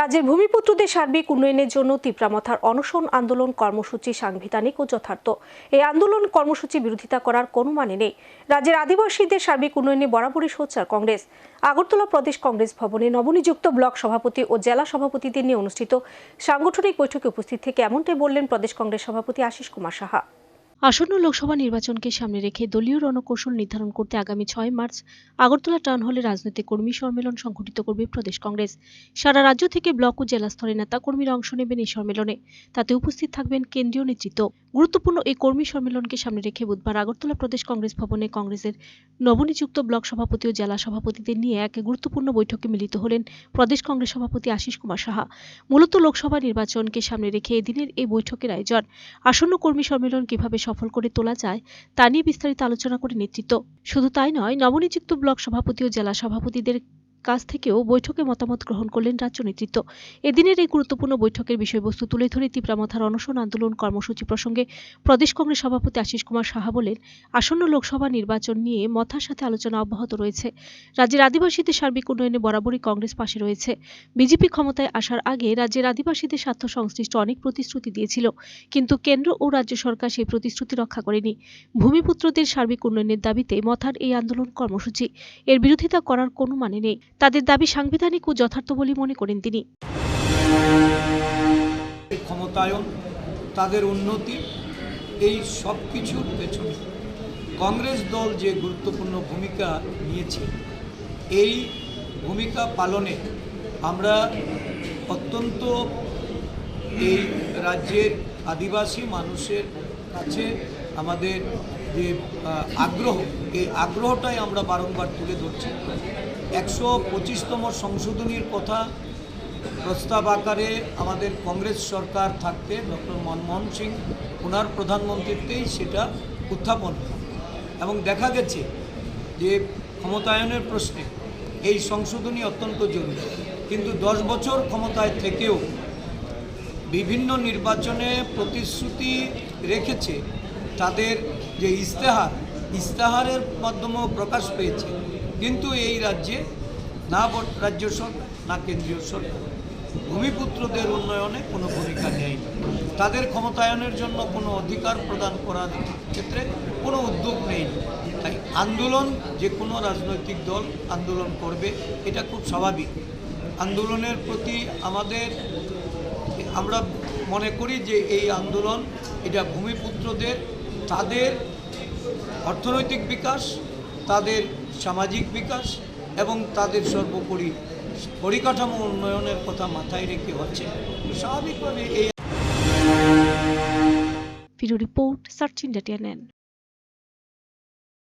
রাজ্যের ভূমিপুত্রদের সার্বিক উন্নয়নের জন্য তিপ্রামথার অনশন আন্দোলন কর্মসূচি সাংবিধানিক ও যথার্থ। এই আন্দোলন কর্মসূচি বিরোধিতা করার কোনো মানে নেই। রাজ্যের আদিবাসীদের সার্বিক উন্নয়নে বরাবরই সোচ্চার কংগ্রেস। আগরতলা প্রদেশ কংগ্রেস ভবনে নবনিযুক্ত ব্লক সভাপতি ও জেলা সভাপতিদের নিয়ে অনুষ্ঠিত সাংগঠনিক বৈঠকে উপস্থিত থেকে এমনটাই বললেন প্রদেশ কংগ্রেস সভাপতি আশিস কুমার সাহা। আসন্ন লোকসভা নির্বাচনকে সামনে রেখে দলীয় রণকৌশল নির্ধারণ করতে আগামী ছয় মার্চ আগরতলা টাউন হলে রাজনৈতিক কর্মী সম্মেলন সংঘটিত করবে প্রদেশ কংগ্রেস। সারা রাজ্য থেকে ব্লক ও জেলা স্তরের নেতা কর্মীরা অংশ নেবেন এই সম্মেলনে। তাতে উপস্থিত থাকবেন কেন্দ্রীয় নেতৃত্ব। গুরুত্বপূর্ণ এই কর্মী সম্মেলনকে সামনে রেখে বুধবার আগরতলা প্রদেশ কংগ্রেস ভবনে কংগ্রেসের নবনিযুক্ত ব্লক সভাপতি ও জেলা সভাপতিদের নিয়ে এক গুরুত্বপূর্ণ বৈঠকে মিলিত হলেন প্রদেশ কংগ্রেস সভাপতি আশিস কুমার সাহা। মূলত লোকসভা নির্বাচনকে সামনে রেখে এদিনের এই বৈঠকের আয়োজন। আসন্ন কর্মী সম্মেলন কীভাবে সফল করে তোলা যায়, তা নিয়ে বিস্তারিত আলোচনা করে নেতৃত্ব। শুধু তাই নয়, নবনিযুক্ত ব্লক সভাপতি ও জেলা সভাপতিদের কাছ থেকেও বৈঠকে মতামত গ্রহণ করলেন রাজ্য নেতৃত্ব। এদিনের এই গুরুত্বপূর্ণ বৈঠকের বিষয়বস্তু তুলে ধরে তীব্রামাথার অনশন আন্দোলন কর্মসূচি প্রসঙ্গে প্রদেশ কংগ্রেস সভাপতি আশিস কুমার সাহা বলেন, আসন্ন লোকসভা নির্বাচন নিয়ে মথার সাথে আলোচনা অব্যাহত রয়েছে। রাজ্যের আদিবাসীদের সার্বিক উন্নয়নে বরাবরই কংগ্রেস পাশে রয়েছে। বিজেপি ক্ষমতায় আসার আগে রাজ্যের আদিবাসীদের স্বার্থ সংশ্লিষ্ট অনেক প্রতিশ্রুতি দিয়েছিল, কিন্তু কেন্দ্র ও রাজ্য সরকার সেই প্রতিশ্রুতি রক্ষা করেনি। ভূমিপুত্রদের সার্বিক উন্নয়নের দাবিতে মথার এই আন্দোলন কর্মসূচি। এর বিরোধিতা করার কোনো মানে নেই। তাদের দাবি সাংবিধানিক ও যথার্থ বলে মনে করেন তিনি। ক্ষমতায়ন, তাদের উন্নতি, এই সব কিছুর পেছনে কংগ্রেস দল যে গুরুত্বপূর্ণ ভূমিকা নিয়েছে, এই ভূমিকা পালনে আমরা অত্যন্ত এই রাজ্যের আদিবাসী মানুষের কাছে আমাদের যে আগ্রহ, এই আগ্রহটাই আমরা বারংবার তুলে ধরছি। একশো পঁচিশতম সংশোধনীর কথা প্রস্তাব আকারে আমাদের কংগ্রেস সরকার থাকতে ডক্টর মনমোহন সিং, ওনার প্রধানমন্ত্রীতেই সেটা উত্থাপন। এবং দেখা গেছে যে ক্ষমতায়নের প্রশ্নে এই সংশোধনী অত্যন্ত জরুরি কিন্তু দশ বছর ক্ষমতায় থেকেও বিভিন্ন নির্বাচনে প্রতিশ্রুতি রেখেছে, তাদের যে ইস্তেহার ইস্তেহারের মাধ্যমেও প্রকাশ পেয়েছে কিন্তু এই রাজ্যে না রাজ্য সরকার, না কেন্দ্রীয় সরকার। ভূমিপুত্রদের উন্নয়নে কোনো ভূমিকা নেই। তাদের ক্ষমতায়নের জন্য কোনো অধিকার প্রদান করার ক্ষেত্রে কোনো উদ্যোগ নেই। তাই আন্দোলন, যে কোনো রাজনৈতিক দল আন্দোলন করবে, এটা খুব স্বাভাবিক। আন্দোলনের প্রতি আমাদের, আমরা মনে করি যে এই আন্দোলন, এটা ভূমিপুত্রদের, তাদের অর্থনৈতিক বিকাশ তাদের সামাজিক বিকাশ এবং তাদের সর্বোপরি পরিকাঠামো উন্নয়নের কথা মাথায় রেখে হচ্ছে। স্বাভাবিকভাবে এই রিপোর্ট, সার্চ ইন্ডিয়া